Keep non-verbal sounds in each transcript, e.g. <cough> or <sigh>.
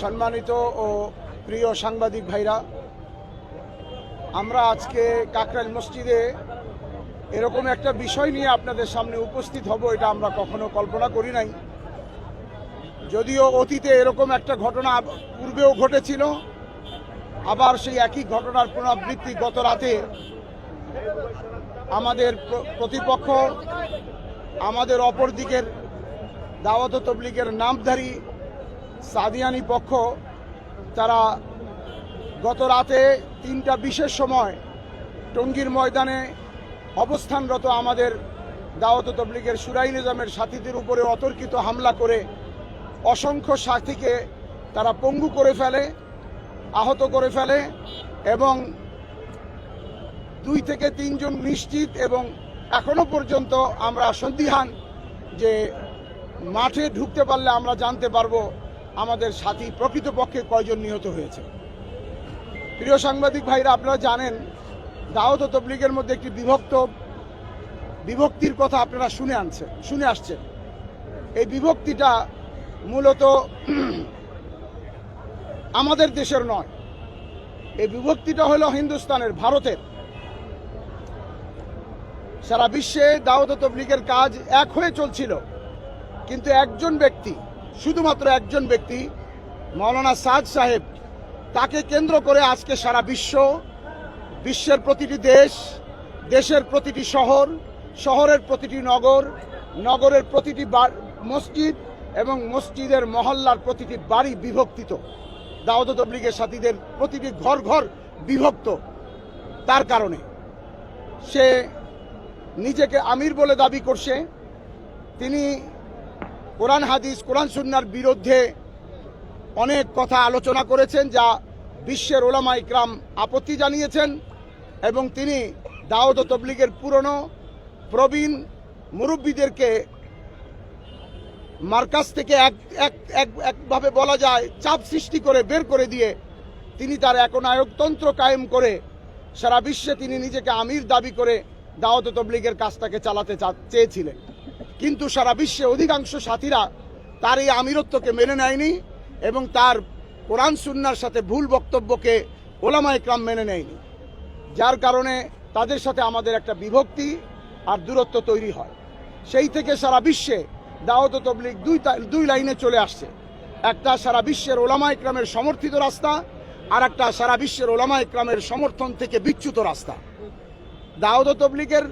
সম্মানিত ও প্রিয় সাংবাদিক ভাইরা, আমরা আজকে কাকরাইল মসজিদে এরকম একটা বিষয় নিয়ে আপনাদের সামনে উপস্থিত হব, এটা আমরা কখনো কল্পনা করি নাই। যদিও অতীতে এরকম একটা ঘটনা পূর্বেও ঘটেছিল, আবার সেই একই ঘটনার পুনরাবৃত্তি গত রাতে আমাদের প্রতিপক্ষ, আমাদের অপর দিকের দাওয়াত তবলিগের নামধারী সাদিয়ানি পক্ষ, তারা গত রাতে তিনটা বিশেষ সময় টঙ্গীর ময়দানে অবস্থানরত আমাদের দাওয়াত তবলিগের সুরাই নিজামের সাথীদের উপরে অতর্কিত হামলা করে অসংখ্য সাথীকে তারা পঙ্গু করে ফেলে, আহত করে ফেলে এবং দুই থেকে তিনজন নিশ্চিত এবং এখনও পর্যন্ত আমরা সন্দিহান যে মাঠে ঢুকতে পারলে আমরা জানতে পারব আমাদের সাথী প্রকৃতপক্ষে কয়জন নিহত হয়েছে। প্রিয় সাংবাদিক ভাইরা, আপনারা জানেন, দাওয়াত ও তবলিগের মধ্যে একটি বিভক্ত বিভক্তির কথা আপনারা শুনে আনছেন শুনে আসছেন। এই বিভক্তিটা মূলত <clears throat> আমাদের দেশের নয়, এই বিভক্তিটা হলো হিন্দুস্তানের, ভারতের। সারা বিশ্বে দাওয়াত তবলিগের কাজ এক হয়ে চলছিল। কিন্তু একজন ব্যক্তি, শুধুমাত্র একজন ব্যক্তি, মৌলানা সাদ সাহেব, তাকে কেন্দ্র করে আজকে সারা বিশ্ব, বিশ্বের প্রতিটি দেশ, দেশের প্রতিটি শহর, শহরের প্রতিটি নগর, নগরের প্রতিটি মসজিদ এবং মসজিদের মহল্লার প্রতিটি বাড়ি বিভক্তিত। ও তবলিগের সাথীদের প্রতিটি ঘর ঘর বিভক্ত। তার কারণে সে নিজেকে আমির বলে দাবি করছে। তিনি কোরআন হাদিস, কোরআন সুন্নার বিরুদ্ধে অনেক কথা আলোচনা করেছেন যা বিশ্বের ওলামা ইকরাম আপত্তি জানিয়েছেন এবং তিনি দাউদ ও তবলিগের পুরনো প্রবীণ মুরব্বীদেরকে মার্কাজ থেকে এক এক, এক- একভাবে বলা যায় চাপ সৃষ্টি করে বের করে দিয়ে তিনি তার একনায়কতন্ত্র কায়েম করে সারা বিশ্বে তিনি নিজেকে আমির দাবি করে দাওয়াত তবলিগের কাজটাকে চালাতে চেয়েছিলেন। কিন্তু সারা বিশ্বে অধিকাংশ সাথীরা তার এই আমিরত্বকে মেনে নেয়নি এবং তার কোরআন সুন্নার সাথে ভুল বক্তব্যকে ওলামা ইকরাম মেনে নেয়নি। যার কারণে তাদের সাথে আমাদের একটা বিভক্তি আর দূরত্ব তৈরি হয়। সেই থেকে সারা বিশ্বে দাওয়াত ও তবলিগ দুই দুই লাইনে চলে আসছে। একটা সারা বিশ্বের ওলামা ইকরামের সমর্থিত রাস্তা আর একটা সারা বিশ্বের ওলামা ইকরামের সমর্থন থেকে বিচ্যুত রাস্তা। দাউদ ও তবলিগের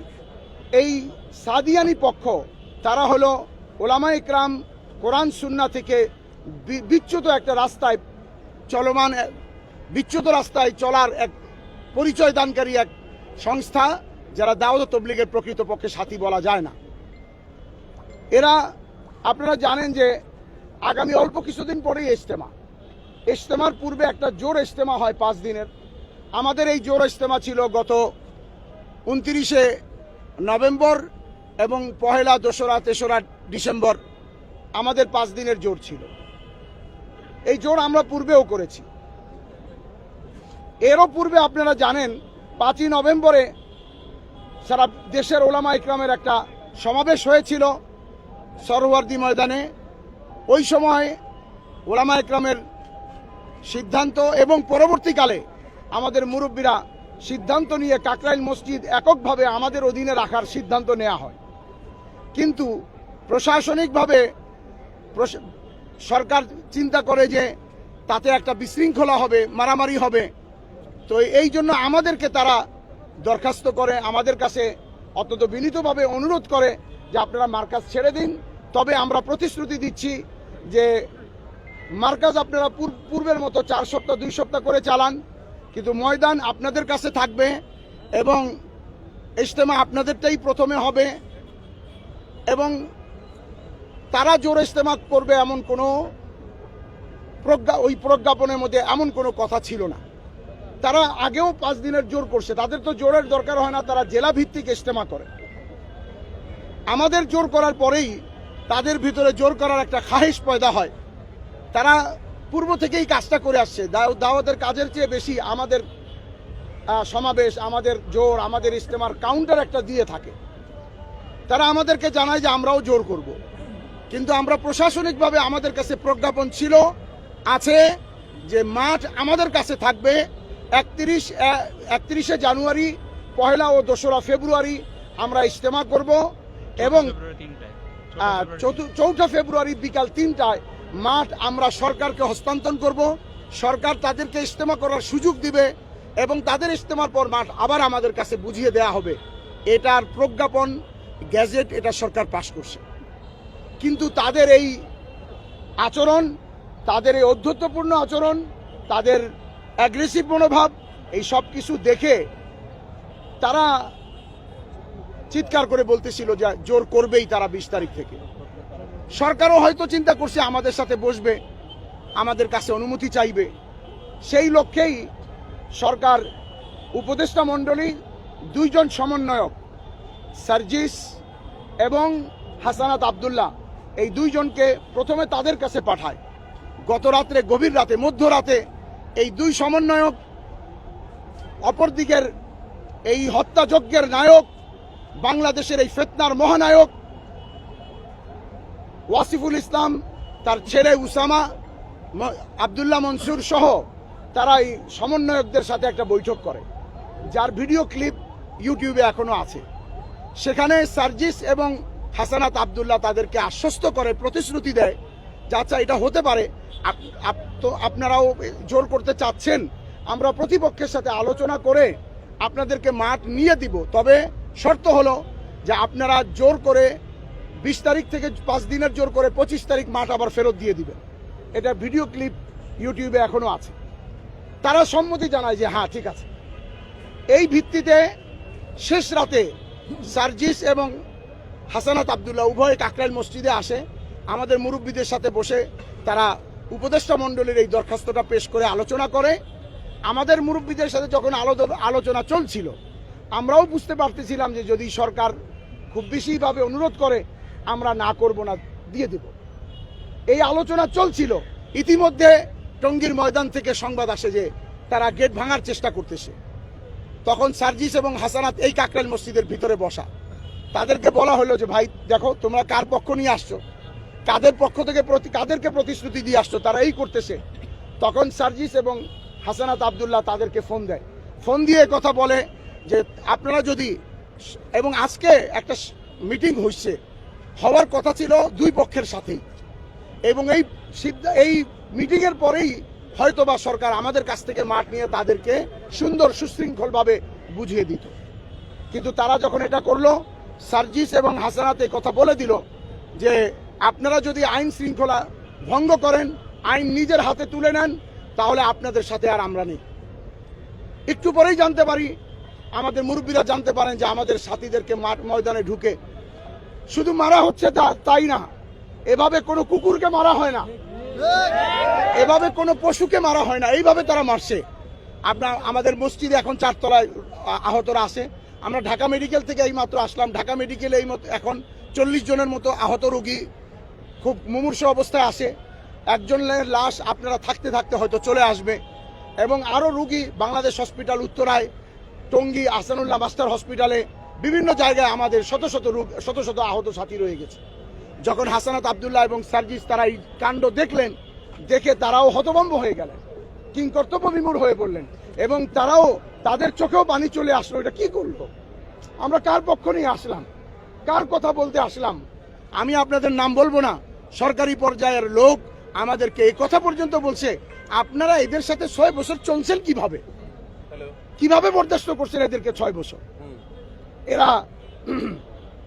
এই সাদিয়ানি পক্ষ তারা হলো ওলামা ইকরাম কোরআন সুন্না থেকে বিচ্যুত একটা রাস্তায় চলমান, বিচ্যুত রাস্তায় চলার এক পরিচয় দানকারী এক সংস্থা যারা দাউদ তবলিগের প্রকৃতপক্ষে সাথী বলা যায় না। এরা, আপনারা জানেন যে আগামী অল্প কিছুদিন পরেই ইজতেমা। ইজতেমার পূর্বে একটা জোর ইজতেমা হয় পাঁচ দিনের। আমাদের এই জোর ইজতেমা ছিল গত উনত্রিশে নভেম্বর এবং পহেলা দোসরা তেসরা ডিসেম্বর আমাদের পাঁচ দিনের জোর ছিল। এই জোর আমরা পূর্বেও করেছি। এরও পূর্বে আপনারা জানেন, পাঁচই নভেম্বরে সারা দেশের ওলামা ইকরামের একটা সমাবেশ হয়েছিল সরোয়ার্দি ময়দানে। ওই সময় ওলামা ইকরামের সিদ্ধান্ত এবং পরবর্তীকালে আমাদের মুরব্বীরা সিদ্ধান্ত নিয়ে কাকরাইল মসজিদ এককভাবে আমাদের অধীনে রাখার সিদ্ধান্ত নেওয়া হয়। কিন্তু প্রশাসনিকভাবে সরকার চিন্তা করে যে তাতে একটা বিশৃঙ্খলা হবে, মারামারি হবে। তো এই জন্য আমাদেরকে তারা দরখাস্ত করে, আমাদের কাছে অত্যন্ত বিনীতভাবে অনুরোধ করে যে আপনারা মার্কাজ ছেড়ে দিন। তবে আমরা প্রতিশ্রুতি দিচ্ছি যে মার্কাজ আপনারা পূর্বের মতো চার সপ্তাহ, দুই সপ্তাহ করে চালান। কিন্তু ময়দান আপনাদের কাছে থাকবে এবং ইজতেমা আপনাদেরটাই প্রথমে হবে। এবং তারা জোর ইজতেমা করবে এমন কোনো প্রজ্ঞা ওই প্রজ্ঞাপনের মধ্যে এমন কোনো কথা ছিল না। তারা আগেও পাঁচ দিনের জোর করছে। তাদের তো জোরের দরকার হয় না, তারা জেলা ভিত্তিক ইজতেমা করে। আমাদের জোর করার পরেই তাদের ভিতরে জোর করার একটা খাহেশ পয়দা হয়। তারা পূর্ব থেকেই কাজটা করে আসছে। দাও- দাওয়াতের কাজের চেয়ে বেশি আমাদের সমাবেশ, আমাদের জোর, আমাদের ইজতেমার কাউন্টার একটা দিয়ে থাকে। তারা আমাদেরকে জানায় যে আমরাও জোর করব। কিন্তু আমরা প্রশাসনিকভাবে আমাদের কাছে প্রজ্ঞাপন ছিল আছে যে মাঠ আমাদের কাছে থাকবে একত্রিশ একত্রিশে জানুয়ারি পহেলা ও দোসরা ফেব্রুয়ারি আমরা ইজতেমা করব এবং আহ, চৌঠা ফেব্রুয়ারি বিকাল তিনটায় মাঠ আমরা সরকারকে হস্তান্তর করব। সরকার তাদেরকে ইজতেমা করার সুযোগ দিবে এবং তাদের ইজতেমার পর মাঠ আবার আমাদের কাছে বুঝিয়ে দেয়া হবে। এটার প্রজ্ঞাপন গ্যাজেট এটা সরকার পাশ করছে। কিন্তু তাদের এই আচরণ, তাদের এই অধ্যত্বপূর্ণ আচরণ, তাদের অ্যাগ্রেসিভ মনোভাব, এই সব কিছু দেখে তারা চিৎকার করে বলতেছিল যে জোর করবেই তারা বিশ তারিখ থেকে। সরকারও হয়তো চিন্তা করছে আমাদের সাথে বসবে, আমাদের কাছে অনুমতি চাইবে। সেই লক্ষ্যেই সরকার উপদেষ্টা মণ্ডলী, দুইজন সমন্বয়ক সার্জিস এবং হাসানাত আবদুল্লাহ, এই দুইজনকে প্রথমে তাদের কাছে পাঠায়। গত রাত্রে, গভীর রাতে, মধ্যরাতে এই দুই সমন্বয়ক, অপরদিকের এই হত্যাযজ্ঞের নায়ক, বাংলাদেশের এই ফেতনার মহানায়ক ওয়াসিফুল ইসলাম, তার ছেলে উসামা আবদুল্লাহ মনসুর সহ তারা এই সমন্বয়কদের সাথে একটা বৈঠক করে, যার ভিডিও ক্লিপ ইউটিউবে এখনও আছে। সেখানে সার্জিস এবং হাসানাত আবদুল্লাহ তাদেরকে আশ্বস্ত করে, প্রতিশ্রুতি দেয় যে আচ্ছা এটা হতে পারে। তো আপনারাও জোর করতে চাচ্ছেন, আমরা প্রতিপক্ষের সাথে আলোচনা করে আপনাদেরকে মাঠ নিয়ে দিব। তবে শর্ত হলো যে আপনারা জোর করে বিশ তারিখ থেকে পাঁচ দিনের জোর করে পঁচিশ তারিখ মাঠ আবার ফেরত দিয়ে দিবেন। এটা ভিডিও ক্লিপ ইউটিউবে এখনও আছে। তারা সম্মতি জানায় যে হ্যাঁ ঠিক আছে। এই ভিত্তিতে শেষ রাতে সার্জিস এবং হাসানাত আবদুল্লাহ উভয় কাকরাইল মসজিদে আসে। আমাদের মুরব্বীদের সাথে বসে তারা উপদেষ্টা মণ্ডলীর এই দরখাস্তটা পেশ করে আলোচনা করে। আমাদের মুরব্বীদের সাথে যখন আলো- আলোচনা চলছিল, আমরাও বুঝতে পারতেছিলাম যে যদি সরকার খুব বেশিভাবে অনুরোধ করে, আমরা না করব না, দিয়ে দেব। এই আলোচনা চলছিল। ইতিমধ্যে টঙ্গীর ময়দান থেকে সংবাদ আসে যে তারা গেট ভাঙার চেষ্টা করতেছে। তখন সার্জিস এবং হাসানাত এই কাকরাইল মসজিদের ভিতরে বসা। তাদেরকে বলা হলো যে, ভাই, দেখো, তোমরা কার পক্ষ নিয়ে আসছো? কাদের পক্ষ থেকে প্রতি কাদেরকে প্রতিশ্রুতি দিয়ে আসছো? তারা এই করতেছে। তখন সার্জিস এবং হাসানাত আবদুল্লাহ তাদেরকে ফোন দেয়। ফোন দিয়ে কথা বলে যে, আপনারা যদি এবং আজকে একটা মিটিং হচ্ছে হওয়ার কথা ছিল দুই পক্ষের সাথেই। এবং এই এই মিটিংয়ের পরেই হয়তোবা সরকার আমাদের কাছ থেকে মাঠ নিয়ে তাদেরকে সুন্দর সুশৃঙ্খলভাবে বুঝিয়ে দিত। কিন্তু তারা যখন এটা করল, সার্জিস এবং হাসানাতে কথা বলে দিল যে, আপনারা যদি আইন শৃঙ্খলা ভঙ্গ করেন, আইন নিজের হাতে তুলে নেন, তাহলে আপনাদের সাথে আর আমরা নেই। একটু পরেই জানতে পারি, আমাদের মুরব্বীরা জানতে পারেন যে আমাদের সাথীদেরকে মাঠ ময়দানে ঢুকে শুধু মারা হচ্ছে তাই না? এভাবে কোনো কুকুরকে মারা হয় না। এভাবে কোনো পশুকে মারা হয় না। এইভাবে তারা মারছে। আপনার আমাদের মসজিদে এখন চারতলায় আহতরা আছে। আমরা ঢাকা মেডিকেল থেকে এই মাত্র আসলাম। ঢাকা মেডিকেলে এই মতো এখন চল্লিশ জনের মতো আহত রোগী খুব মুমূর্ষ অবস্থায় আসে একজনের লাশ আপনারা থাকতে থাকতে হয়তো চলে আসবে। এবং আরও রুগী বাংলাদেশ হসপিটাল, উত্তরায়, টঙ্গী, আসানুল্লাহ মাস্টার হসপিটালে বিভিন্ন জায়গায় আমাদের শত শত রোগ শত শত আহত সাথী রয়ে গেছে। যখন হাসানাত আবদুল্লাহ এবং সার্জিস তারা এই কাণ্ড দেখলেন দেখে তারাও হতভম্ব হয়ে গেলেন কিং কর্তব্য বিমূঢ় হয়ে পড়লেন এবং তারাও তাদের চোখেও পানি চলে আসলো এটা কি করল? আমরা কার পক্ষ নিয়ে আসলাম? কার কথা বলতে আসলাম? আমি আপনাদের নাম বলব না সরকারি পর্যায়ের লোক আমাদেরকে এই কথা পর্যন্ত বলছে আপনারা এদের সাথে ছয় বছর চলছেন কীভাবে? কীভাবে বরদাস্ত করছেন এদেরকে ছয় বছর? এরা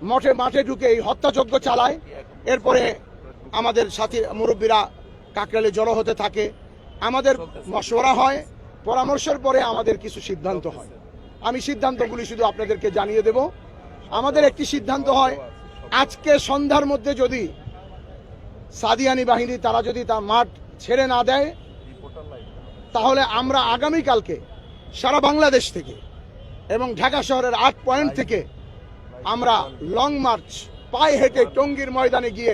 মঠে মাঠে ঢুকে এই হত্যাযজ্ঞ চালায়। এরপরে আমাদের সাথী মুরব্বীরা কাকরালে জড়ো হতে থাকে। আমাদের মশওয়ারা হয়, পরামর্শের পরে আমাদের কিছু সিদ্ধান্ত হয়। আমি সিদ্ধান্তগুলি শুধু আপনাদেরকে জানিয়ে দেব। আমাদের একটি সিদ্ধান্ত হয়, আজকে সন্ধ্যার মধ্যে যদি সাদিয়ানি বাহিনী, তারা যদি তার মাঠ ছেড়ে না দেয়, তাহলে আমরা আগামীকালকে সারা বাংলাদেশ থেকে এবং ঢাকা শহরের আট পয়েন্ট থেকে আমরা লং মার্চ পায়ে হেঁটে টঙ্গীর ময়দানে গিয়ে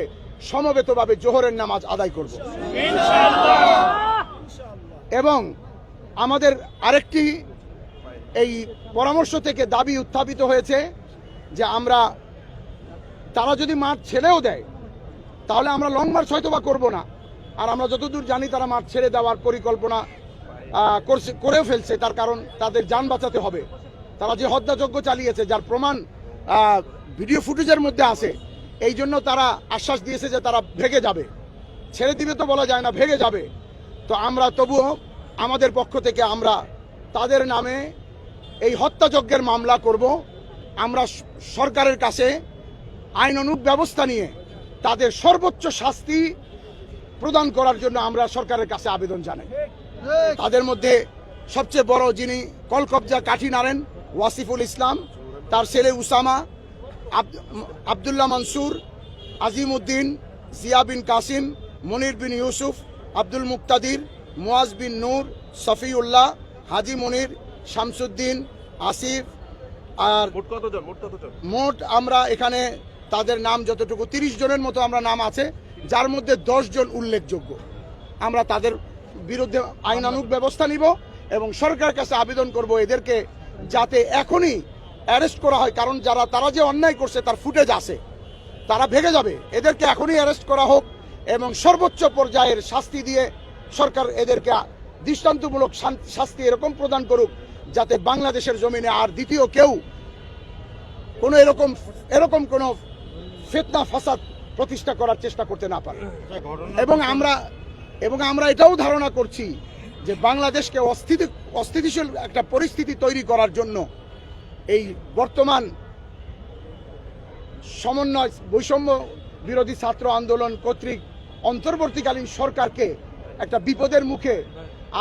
সমবেতভাবে জোহরের নামাজ আদায় করব। এবং আমাদের আরেকটি এই পরামর্শ থেকে দাবি উত্থাপিত হয়েছে যে আমরা তারা যদি মাঠ ছেড়েও দেয় তাহলে আমরা লং মার্চ হয়তো বা করব না। আর আমরা যতদূর জানি তারা মাঠ ছেড়ে দেওয়ার পরিকল্পনা করছে করেও ফেলছে। তার কারণ তাদের যান বাঁচাতে হবে। তারা যে হত্যাযজ্ঞ চালিয়েছে যার প্রমাণ ভিডিও ফুটেজের মধ্যে আছে। এই জন্য তারা আশ্বাস দিয়েছে যে তারা ভেগে যাবে। ছেড়ে দিবে তো বলা যায় না, ভেগে যাবে। তো আমরা তবুও আমাদের পক্ষ থেকে আমরা তাদের নামে এই হত্যাযজ্ঞের মামলা করব। আমরা সরকারের কাছে আইনানুগ ব্যবস্থা নিয়ে তাদের সর্বোচ্চ শাস্তি প্রদান করার জন্য আমরা সরকারের কাছে আবেদন জানাই। তাদের মধ্যে সবচেয়ে বড় যিনি কলকবজা কাঠি নারেন ওয়াসিফুল ইসলাম তার ছেলে উসামা আব- আবদুল্লাহ মনসুর আজিম উদ্দিন জিয়া বিন কাসিম মনির বিন ইউসুফ আব্দুল মুক্তাদির মুয়াজ বিন নূর সফিউল্লাহ হাজি মনির শামসুদ্দিন আসিফ আর মোট আমরা এখানে তাদের নাম যতটুকু তিরিশ জনের মতো আমরা নাম আছে যার মধ্যে দশ জন উল্লেখযোগ্য। আমরা তাদের বিরুদ্ধে আইনানুগ ব্যবস্থা নিব এবং সরকারের কাছে আবেদন করব এদেরকে যাতে এখনই অ্যারেস্ট করা হয়, কারণ যারা, তারা যে অন্যায় করছে, তার ফুটেজ আছে। তারা ভেঙে যাবে। এদেরকে এখনই অ্যারেস্ট করা হোক এবং সর্বোচ্চ পর্যায়ের শাস্তি দিয়ে সরকার এদেরকে দৃষ্টান্তমূলক শাস্তি এরকম প্রদান করুক, যাতে বাংলাদেশের জমিনে আর দ্বিতীয় কেউ কোনো এরকম এরকম কোনো ফেতনা, ফাসাদ প্রতিষ্ঠা করার চেষ্টা করতে না পারে। এবং আমরা এবং আমরা এটাও ধারণা করছি যে বাংলাদেশকে অস্থিতি, অস্থিতিশীল একটা পরিস্থিতি তৈরি করার জন্য এই বর্তমান সমন্বয় বৈষম্য বিরোধী ছাত্র আন্দোলন কর্তৃক অন্তর্বর্তীকালীন সরকারকে একটা বিপদের মুখে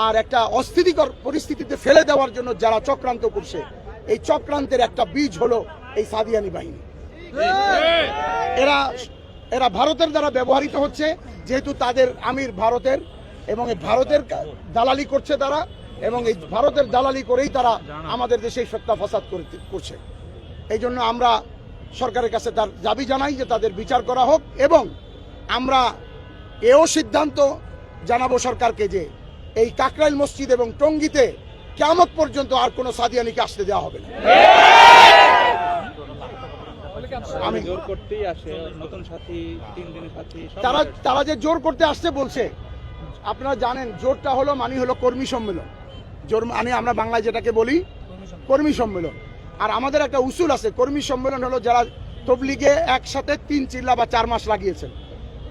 আর একটা অস্থিতিকর পরিস্থিতিতে ফেলে দেওয়ার জন্য যারা চক্রান্ত করছে, এই চক্রান্তের একটা বীজ হলো এই সাদিয়ানি বাহিনী। এরা এরা ভারতের দ্বারা ব্যবহৃত হচ্ছে, যেহেতু তাদের আমির ভারতের এবং ভারতের দালালি করছে তারা। এবং এই ভারতের দালালি করেই তারা আমাদের দেশে সত্তা ফসাদ করছে। এই জন্য আমরা সরকারের কাছে তার দাবি জানাই যে তাদের বিচার করা হোক এবং আমরা এও সিদ্ধান্ত জানাব সরকারকে যে এই কাকরাইল মসজিদ এবং টঙ্গিতে কেমন পর্যন্ত আর কোনো সাদিয়ানিকে আসতে দেওয়া হবে না। আমি জোর করতেই আসে নতুন সাথী তিন দিনের সাথী তারা তারা যে জোর করতে আসছে বলছে আপনারা জানেন জোরটা হলো মানে হলো কর্মী সম্মেলন। জোর মানে আমরা বাংলায় যেটাকে বলি কর্মী সম্মেলন। আর আমাদের একটা উসুল আছে কর্মী সম্মেলন হলো যারা তবলিগে একসাথে তিন চিল্লা বা চার মাস লাগিয়েছেন।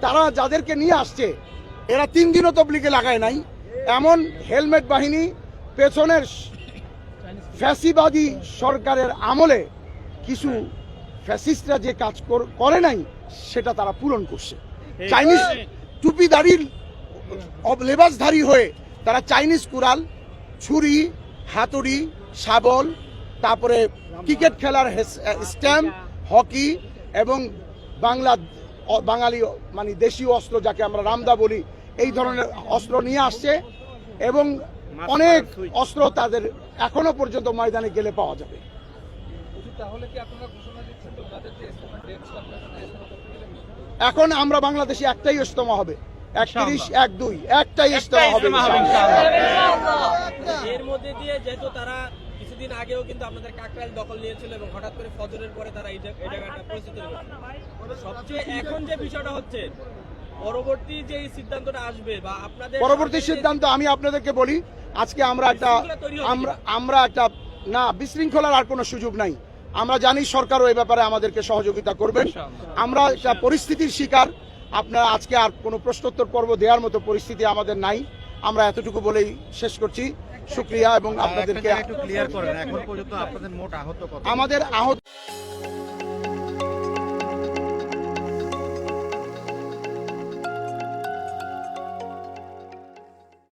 তারা যাদেরকে নিয়ে আসছে এরা তিন দিনও তবলিগে লাগায় নাই। এমন হেলমেট বাহিনী পেছনের ফ্যাসিবাদী সরকারের আমলে কিছু ফ্যাসিস্টরা যে কাজ কর- নাই সেটা তারা পূরণ করছে। চাইনিজ টুপিদারির অব- লেবাসধারী হয়ে তারা চাইনিজ কুড়াল ছুরি হাতুড়ি শাবল তারপরে ক্রিকেট খেলার স্ট্যাম্প হকি এবং বাংলা বাঙালি মানে দেশীয় অস্ত্র যাকে আমরা রামদা বলি এই ধরনের অস্ত্র নিয়ে আসছে এবং অনেক অস্ত্র তাদের এখনও পর্যন্ত ময়দানে গেলে পাওয়া যাবে। এখন আমরা বাংলাদেশে একটাই ইজতেমা হবে। একত্রিশ এক দুই। একটাই ইজতেমা হবে। এর মধ্যে দিয়ে যেহেতু তারা কিছুদিন আগেও কিন্তু আপনাদের কাকরাইল দখল নিয়েছিল এবং হঠাৎ করে ফজরের পরে তারা এই জায়গাটা পরিস্থিতি সবচেয়ে এখন যে বিষয়টা হচ্ছে পরবর্তী যে সিদ্ধান্তটা আসবে বা আপনাদের পরবর্তী সিদ্ধান্ত আমি আপনাদেরকে বলি আজকে আমরা একটা আমরা আমরা একটা না বিশৃঙ্খলার আর কোনো সুযোগ নাই। আমরা জানি সরকারও এই ব্যাপারে আমাদেরকে সহযোগিতা করবেন। আমরা একটা পরিস্থিতির শিকার। আপনার আজকে আর কোনো প্রশ্নোত্তর পর্ব দেওয়ার মতো পরিস্থিতি আমাদের নাই। আমরা এতটুকু বলেই শেষ করছি। শুক্রিয়া এবং আপনাদেরকে আমাদের আহত